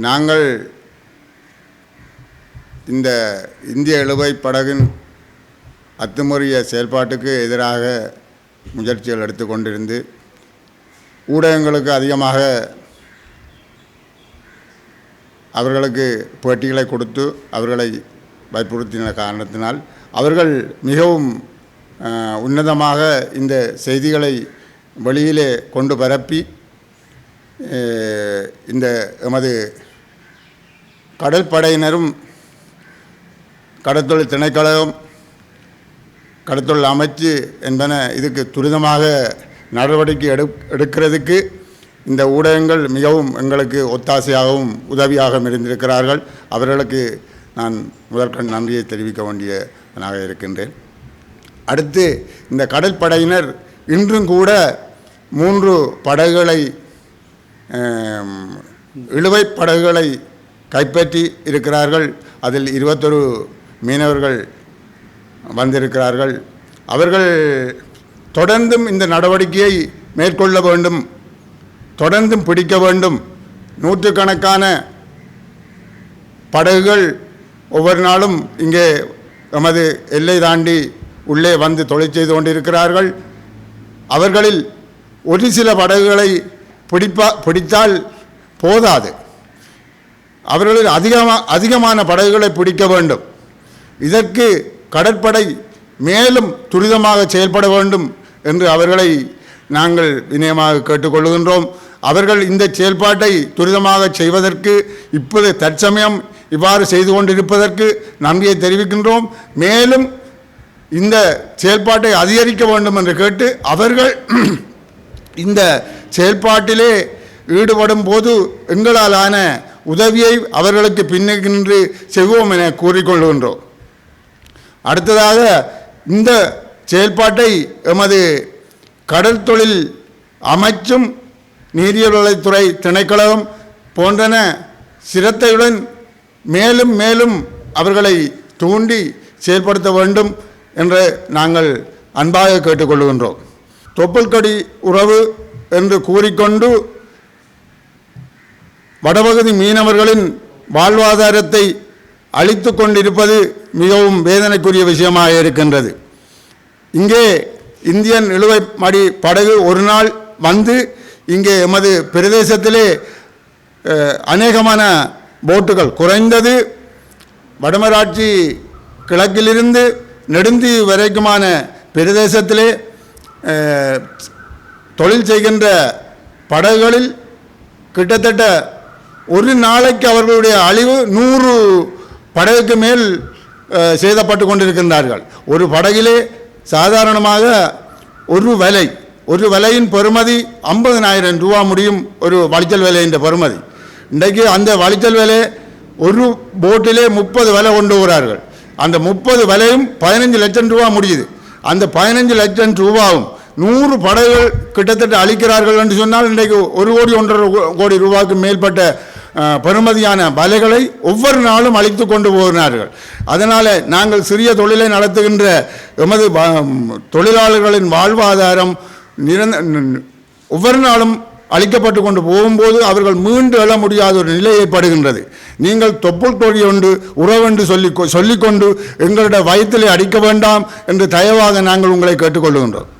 நாங்கள் இந்த இந்திய இழுவை படகின் அத்துமுறைய செயல்பாட்டுக்கு எதிராக முயற்சிகள் எடுத்துக்கொண்டிருந்து ஊடகங்களுக்கு அதிகமாக அவர்களுக்கு பேட்டிகளை கொடுத்து அவர்களை வற்புறுத்தின காரணத்தினால் அவர்கள் மிகவும் உன்னதமாக இந்த செய்திகளை வெளியிலே கொண்டு பரப்பி இந்த எமது கடற்படையினரும் கடற்தொழில் திணைக்களம் கடற்தொழில் அமைச்சு என்பன இதுக்கு துரிதமாக நடவடிக்கை எடு எடுக்கிறதுக்கு இந்த ஊடகங்கள் மிகவும் எங்களுக்கு ஒத்தாசையாகவும் உதவியாகவும் இருந்திருக்கிறார்கள். அவர்களுக்கு நான் முதற்கண் நன்றியை தெரிவிக்க வேண்டியவனாக இருக்கின்றேன். அடுத்து இந்த கடற்படையினர் இன்றும் கூட மூன்று படகுகளை இழுவை படகுகளை கைப்பற்றி இருக்கிறார்கள். அதில் இருபத்தொரு மீனவர்கள் வந்திருக்கிறார்கள். அவர்கள் தொடர்ந்தும் இந்த நடவடிக்கையை மேற்கொள்ள வேண்டும். தொடர்ந்தும் பிடிக்க வேண்டும். நூற்றுக்கணக்கான படகுகள் ஒவ்வொரு நாளும் இங்கே நமது எல்லை தாண்டி உள்ளே வந்து தொழில் செய்து கொண்டிருக்கிறார்கள். அவர்களில் ஒரு சில படகுகளை பிடிப்பா பிடித்தால் போதாது. அவர்களில் அதிகமாக அதிகமான படகுகளை பிடிக்க வேண்டும். இதற்கு கடற்படை மேலும் துரிதமாக செயல்பட வேண்டும் என்று அவர்களை நாங்கள் வினயமாக கேட்டுக்கொள்கின்றோம். அவர்கள் இந்த செயல்பாட்டை துரிதமாக செய்வதற்கு இப்போது தற்சமயம் இவ்வாறு செய்து கொண்டிருப்பதற்கு நன்றியை தெரிவிக்கின்றோம். மேலும் இந்த செயல்பாட்டை அதிகரிக்க வேண்டும் என்று கேட்டு அவர்கள் இந்த செயல்பாட்டிலே ஈடுபடும் போது எங்களாலான உதவியை அவர்களுக்கு பின்னின்று செய்வோம் என கூறிக்கொள்கின்றோம். அடுத்ததாக இந்த செயல்பாட்டை எமது கடல் தொழில் அமைச்சும் நீரியல்வளத்துறை திணைக்களம் போன்றன சிரத்தையுடன் மேலும் மேலும் அவர்களை தூண்டி செயல்படுத்த வேண்டும் என்று நாங்கள் அன்பாக கேட்டுக்கொள்கின்றோம். தொப்புள்கடி உறவு என்று கூறிக்கொண்டு வடபகுதி மீனவர்களின் வாழ்வாதாரத்தை அழித்து கொண்டிருப்பது மிகவும் வேதனைக்குரிய விஷயமாக இருக்கின்றது. இங்கே இந்தியன் நிலுவை மடி படகு ஒரு நாள் வந்து இங்கே எமது பிரதேசத்திலே அநேகமான போட்டுகள் குறைந்தது வடமராட்சி கிழக்கிலிருந்து நெடுந்தி வரைக்குமான பிரதேசத்திலே தொழில் செய்கின்ற படகுகளில் கிட்டத்தட்ட ஒரு நாளைக்கு அவர்களுடைய அழிவு நூறு படகுக்கு மேல் செய்தப்பட்டு சேதப்பட்டு கொண்டிருக்கின்றார்கள். ஒரு படகிலே சாதாரணமாக ஒரு விலை ஒரு விலையின் பெறுமதி ஐம்பதனாயிரம் ரூபா முடியும் ஒரு வளிச்சல் விலையின் பெறுமதி. இன்றைக்கு அந்த வளிச்சல் விலை ஒரு போட்டிலே முப்பது விலை கொண்டு வரார்கள் அந்த முப்பது விலையும் பதினஞ்சு லட்சம் ரூபா முடியுது. அந்த பதினஞ்சு லட்சம் ரூபாவும் நூறு படகுகள் கிட்டத்தட்ட அழிக்கிறார்கள் என்று சொன்னால் இன்றைக்கு ஒரு கோடி ஒன்றரை கோடி ரூபாய்க்கு மேற்பட்ட பெருமதியான பெறுமதியான வலைகளை ஒவ்வொரு நாளும் அழித்து கொண்டு போகிறார்கள் அதனால் நாங்கள் சிறிய தொழிலை நடத்துகின்ற எமது தொழிலாளர்களின் வாழ்வாதாரம் நிரந்த ஒவ்வொரு நாளும் அழிக்கப்பட்டு கொண்டு போகும்போது அவர்கள் மீண்டு எழ முடியாத ஒரு நிலை ஏற்படுகின்றது. நீங்கள் தொப்புள் கொடி ஒன்று உறவென்று சொல்லி சொல்லிக்கொண்டு எங்களுடைய வயிற்றிலே அடிக்க வேண்டாம் என்று தயவாக நாங்கள் உங்களை கேட்டுக்கொள்கின்றோம்